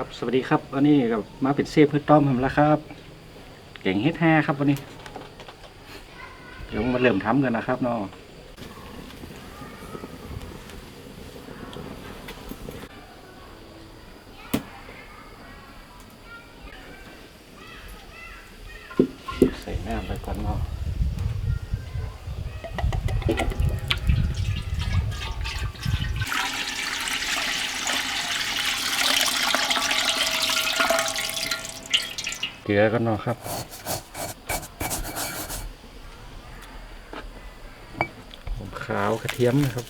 ครับสวัสดีครับวันนี้กับมาเป็ดเซฟเพื่อต้อมผมแล้วครับเก่งเฮ็ดแฮครับวันนี้ เดี๋ยวมาเริ่มทำกันนะครับเนาะใส่น้ำไปก่อนเนาะ เกลือกันเนาะครับหอมขาวกระเทียมนะครับ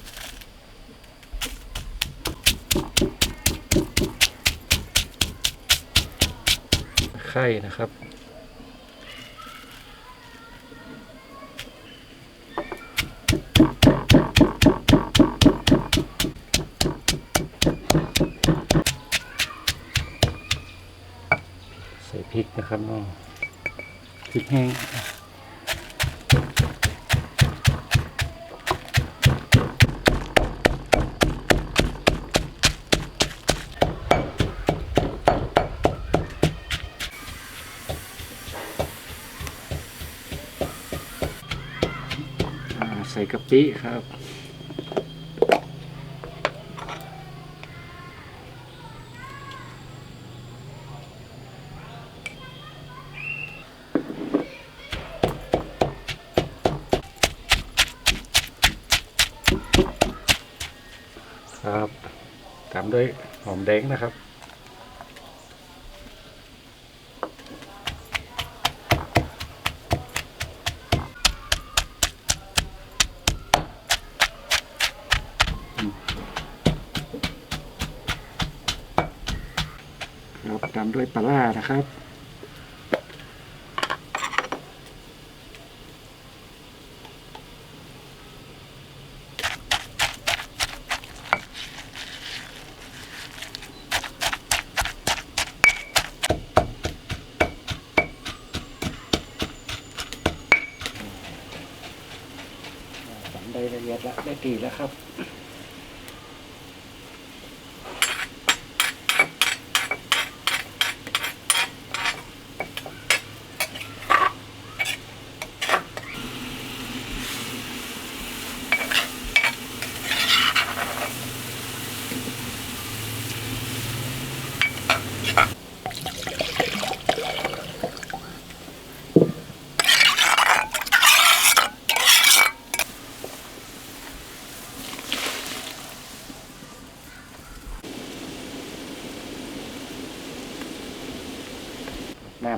ไข่นะครับ ใส่พริกนะ ครับเนาะพริกแห้งใส่กะปิครับตามด้วยหอมแดงนะครับ ครับ ตามด้วยปลาร้านะครับสันได้ละเอียดแล้วได้กลีแล้วครับ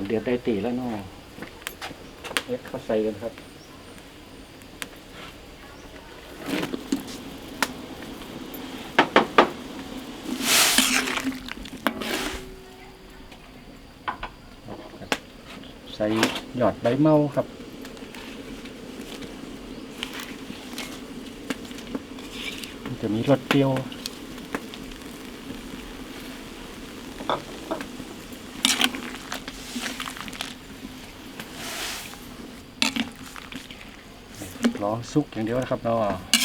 เดือดได้ตีแล้วเนาะเอ็ดเข้าใส่กันครับใส่หยอดใบเมาครับ จะมีรสเปรี้ยว รอ สุกอย่างเดียวนะครับเนาะ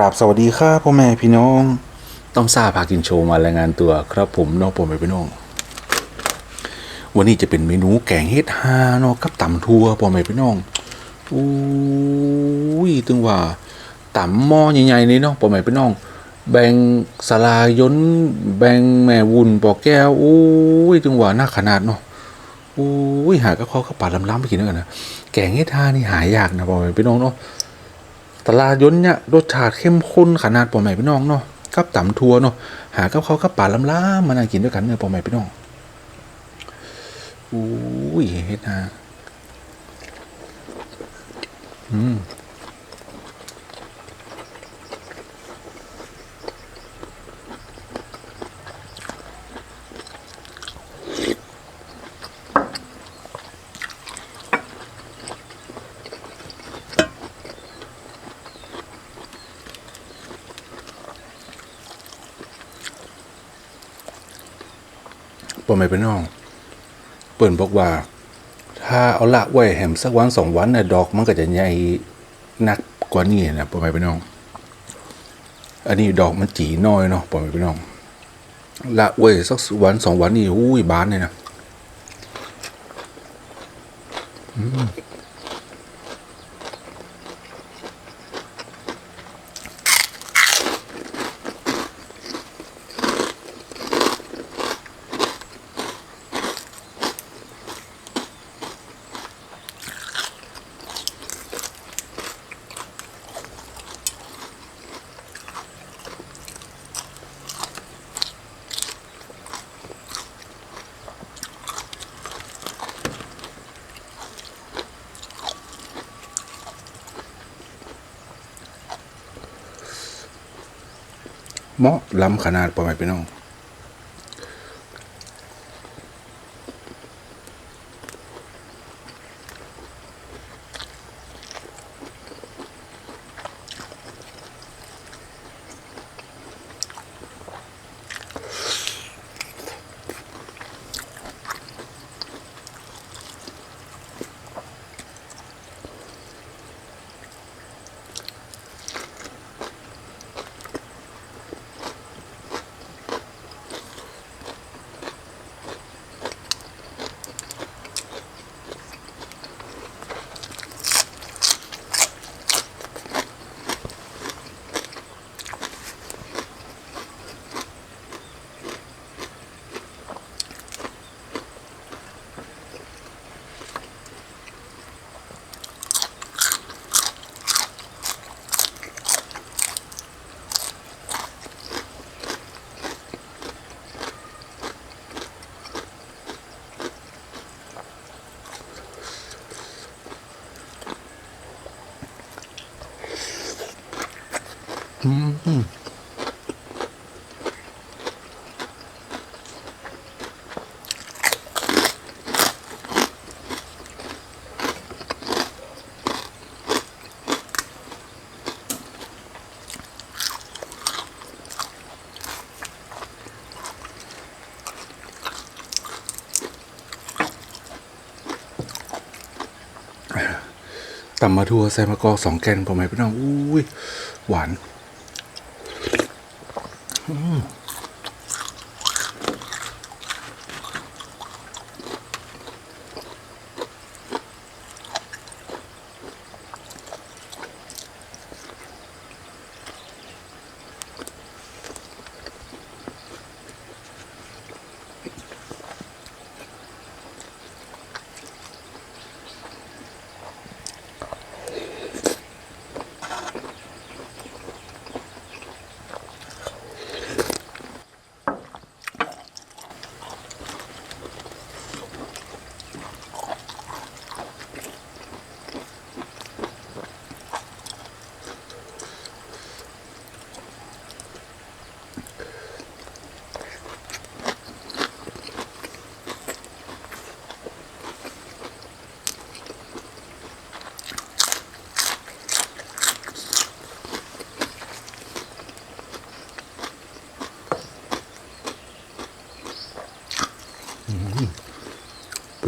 ราบสวัสดีครับพ่อแม่พี่น้อง ต้องทราบพากินโชว์มารายงานตัวครับผมน้องผมไปพี่น้อง วันนี้จะเป็นเมนูแกงเฮ็ดฮาเนาะกับตำทั่วพ่อแม่พี่น้องอุ้ยถึงว่าตำหม้อใหญ่ๆนี่เนาะพ่อแม่พี่น้อง แบ่งสลายนแบ่งแม่วุ้นปอกแก้วอุ้ยถึงว่าน่าขนาดเนาะอุ้ยหาก็เขาก็ปาดล้ำๆไปกินด้วยกันนะแกงเฮ็ดฮานี่หายากนะพ่อแม่พี่น้องเนาะ ตลาดยนเนี่ยรสชาติเข้มข้นขนาดปอใหม่พี่น้องเนาะกับตำทัวเนาะหากับเขากับป่าล้ำๆมานั่งกินด้วยกันเนี่ยปอใหม่พี่น้องอุ้ยเฮ็ดนะอืม พ่อแม่พี่น้อง เปิ่นบอกว่า ถ้าเอาละไว้แหมสักวันสองวันน่ะดอกมันก็จะใหญ่นักกว่านี้นะพ่อแม่พี่น้อง อันนี้ดอกมันจีน้อยเนาะพ่อแม่พี่น้องละไว้สักวันสองวันนี่อุ้ยบานเลยนะ เหมาะล้ำขนาดประมาณพี่น้อง ตำมาทัวใส่มะกอกสองแกนพ่อแม่พี่น้องอุ้ยหวาน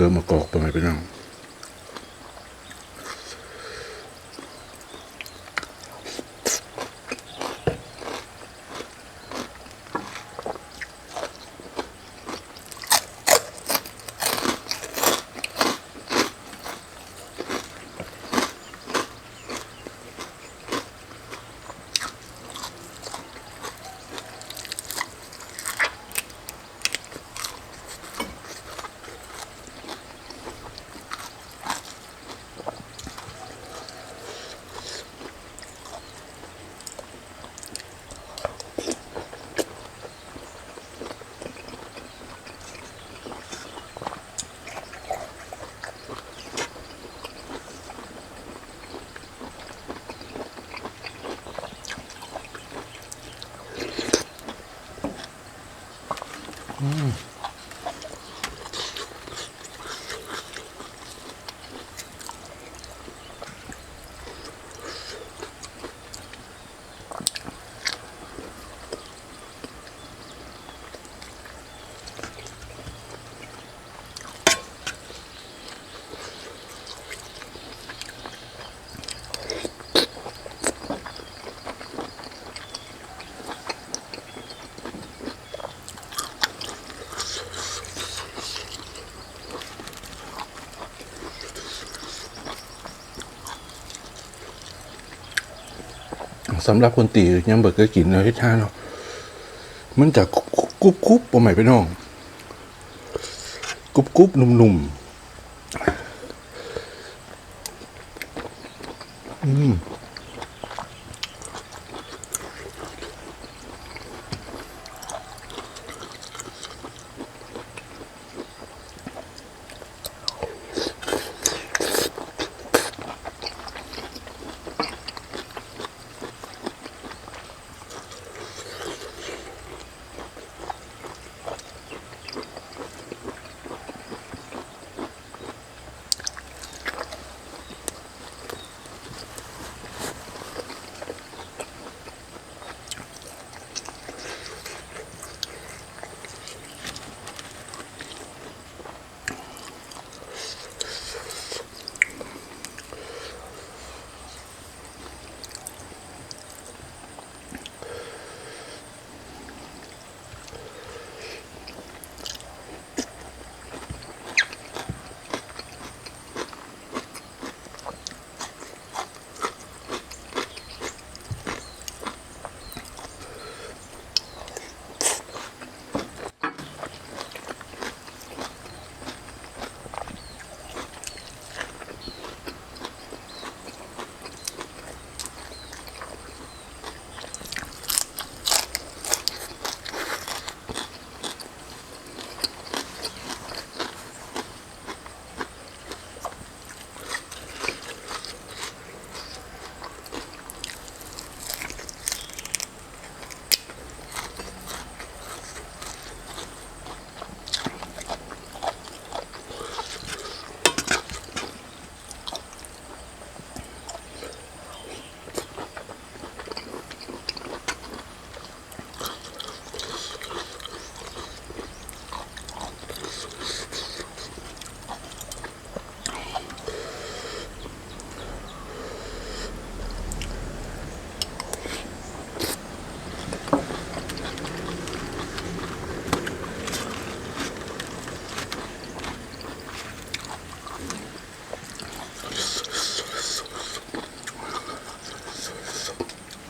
เพื่อมากอกพ่อแม่พี่น้อง สำหรับคนตียังเบิกก็กินเนาะเฮ็ดท่าเนาะมันจะกรุบกรุบปมใหม่ไปน้องกรุบกรุบนุ่มๆ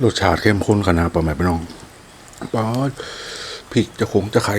รสชาติเข้มข้นขนาดประมาณพี่น้องปอดพริกจะขงจะไข่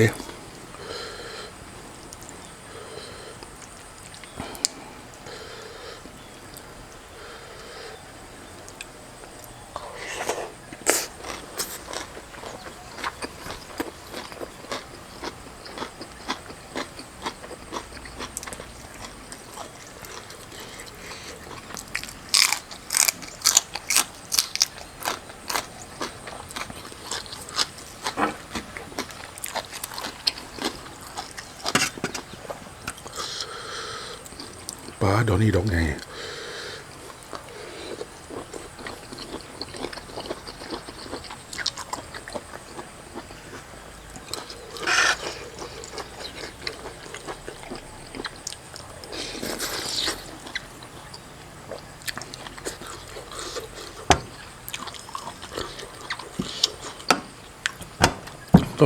ดอกนี้ดอกไง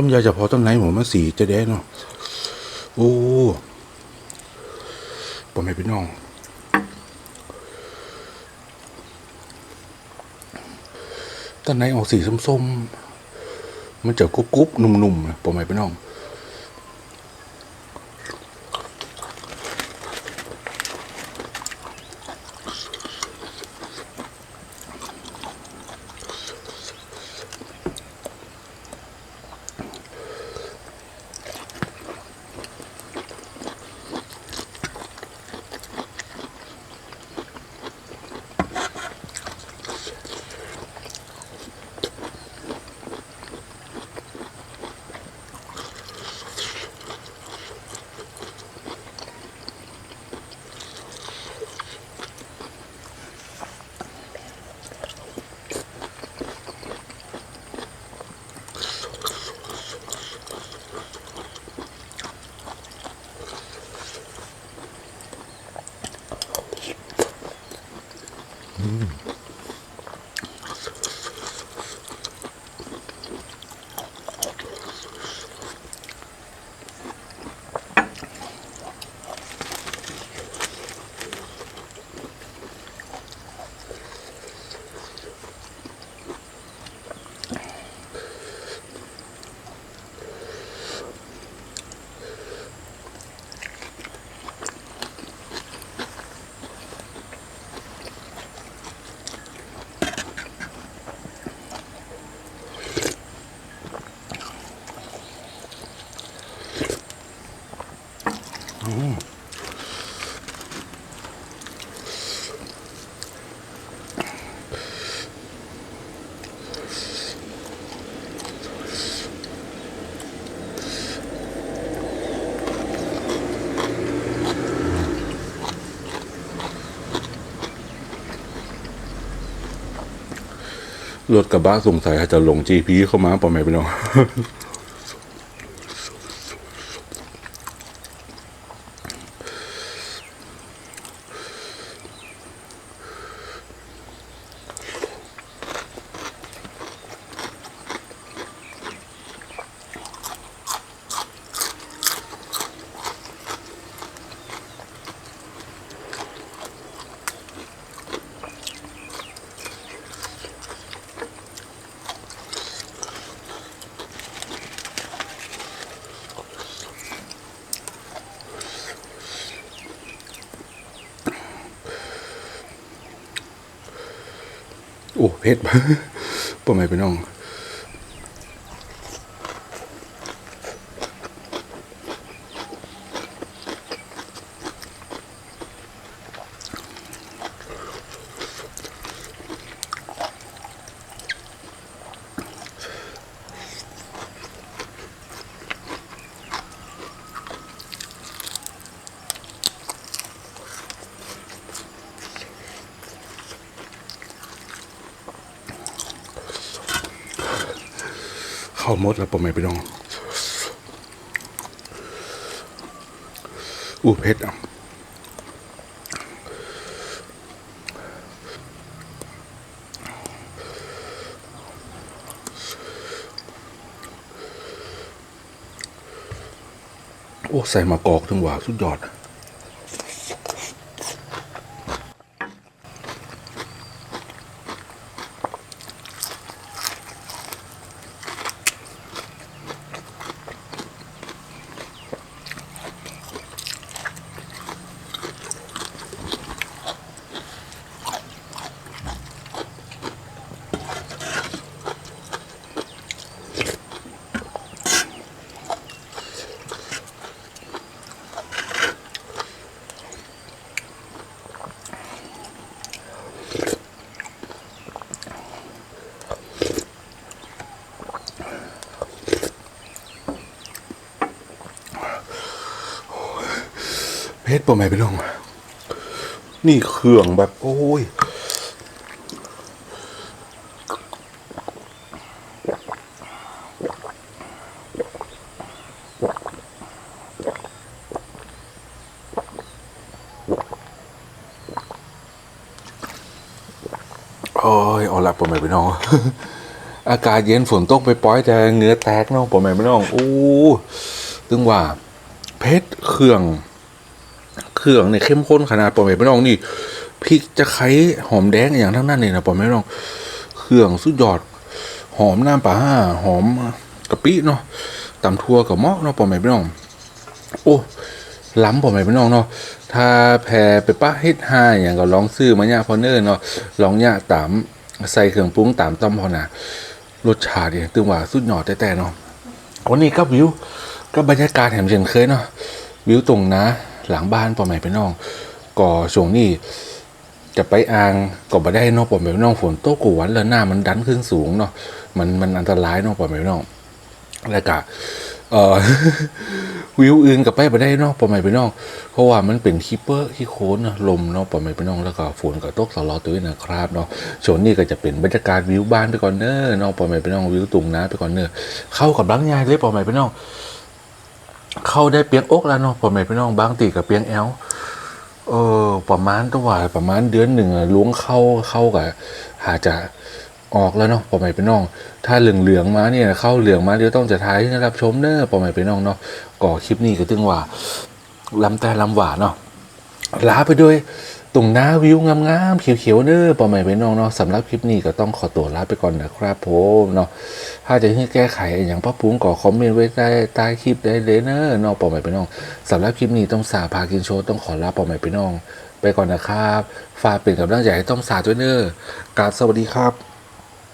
ต้มยาเฉพาะต้นไหนหมูมาสีจะได้เนาะโอ้ผมไม่พี่น้อง ต้นในออกสีส้มๆ มันจะกรุบๆ นุ่มๆนะผมไม่พี่น้อง รถกระบะสงสัยอาจจะหลง GP เข้ามาปอแม่พี่น้อง โอ้เผ็ดปอแม่พี่น้อง เข้าหมดแล้วปอแม่พี่น้องอู้เผ็ดอะโอ้ ใส่มากอกถึงหว่าสุดยอดเพ ชรปอแม่พี่น้อง นี่เครื่องแบบ โอ้ยโอ้ยเอาละปอแม่พี่น้อง อากาศเย็นฝนตกไปปล่อยแต่เหงือแตกเนาะปอแม่พี่น้อง โอ้ถึงว่า เพชรเครื่อง เครื่องเนี่ยเข้มข้นขนาดปอมเอพี่น้องนี่พริกจะไคร้หอมแดงอย่างทั้งนั้นเลยนะปอมเอพี่น้อง เครื่องสุดยอด หอมน้ำปลาห้าหอมกะปิเนาะตำทั่วกับเมาะเนาะปอมเอพี่น้อง โอ้ล้ำปอมเอพี่น้องเนาะ ถ้าแพรไปป้าเฮ็ดห้าอย่างก็ลองซื้อมาเนี่ยพอเนอร์เนาะลองเนี่ยตามใส่เครื่องปรุงตามต้มพอนะรสชาติเนี่ยตึงว่าสุดยอดแต่ๆเนาะวันนี้ก็วิว ก็บรรยากาศแถมเช่นเคยเนาะวิวตรงนะ หลังบ้านปอใหม่ไปน้องก่อช่วงนี้จะไปอ่างก็บ่ได้นอกปอใหม่ไปน้องฝนตกกวนแล้วหน้ามันดันขึ้นสูงเนาะมันมันอันตรายนอกปอใหม่ไปน้องแล้วก็เอ่อวิวอื่นกับไปบ่ได้นอกปอใหม่ไปน้องเพราะว่ามันเป็นคีเปอร์ขี้โคนเนลมเนาะปอใหม่ไปน้องแล้วก็ฝนก็ตกสลอตัวนะครับเนาะช่วงนี้ก็จะเป็นบรรยากาศวิวบ้านไปก่อนเนอะนาะปอใหม่ไปน้องวิวตุงนะไปก่อนเนอะเข้ากับบังยายเลยปอใหม่ไปน้อง เข้าได้เปียงอกแล้วเนาะพ่อแม่พี่น้องบางตีกับเปียงแอลเออประมาณตัวว่าประมาณเดือนหนึ่งล้วงเข้าเข้ากับหาจะออกแล้วเนาะพ่อแม่พี่น้อง ถ้าเหลืองเหลืองๆมาเนี่ยเข้าเหลืองมาเดี๋ยวต้องจะท้ายให้รับชมเนอะพ่อแม่พี่น้องเนาะก่อคลิปนี้ก็ตึงว่าลำแต่ลำหวานเนาะลาไปด้วย ตรงน้าวิวงามๆเขียวๆเน้อป่อแม่ไปน้องเนาะสำหรับคลิปนี้ก็ต้องขอตัวลาไปก่อนนะครับผมเนาะถ้าจะให้แก้ไขอย่างป้าปุ้งก็คอมเมนต์ไว้ใต้ใต้คลิปได้เลยเนอเนอกปอใหม่ไปน้องสำหรับคลิปนี้ต้องสาพากินโชว์ต้องขอลาปอใหม่ไปน้อง ไปก่อนนะครับ ฝากเป็นกำลังใจให้ต้องสาด้วยเน้อกราบสวัสดีครับ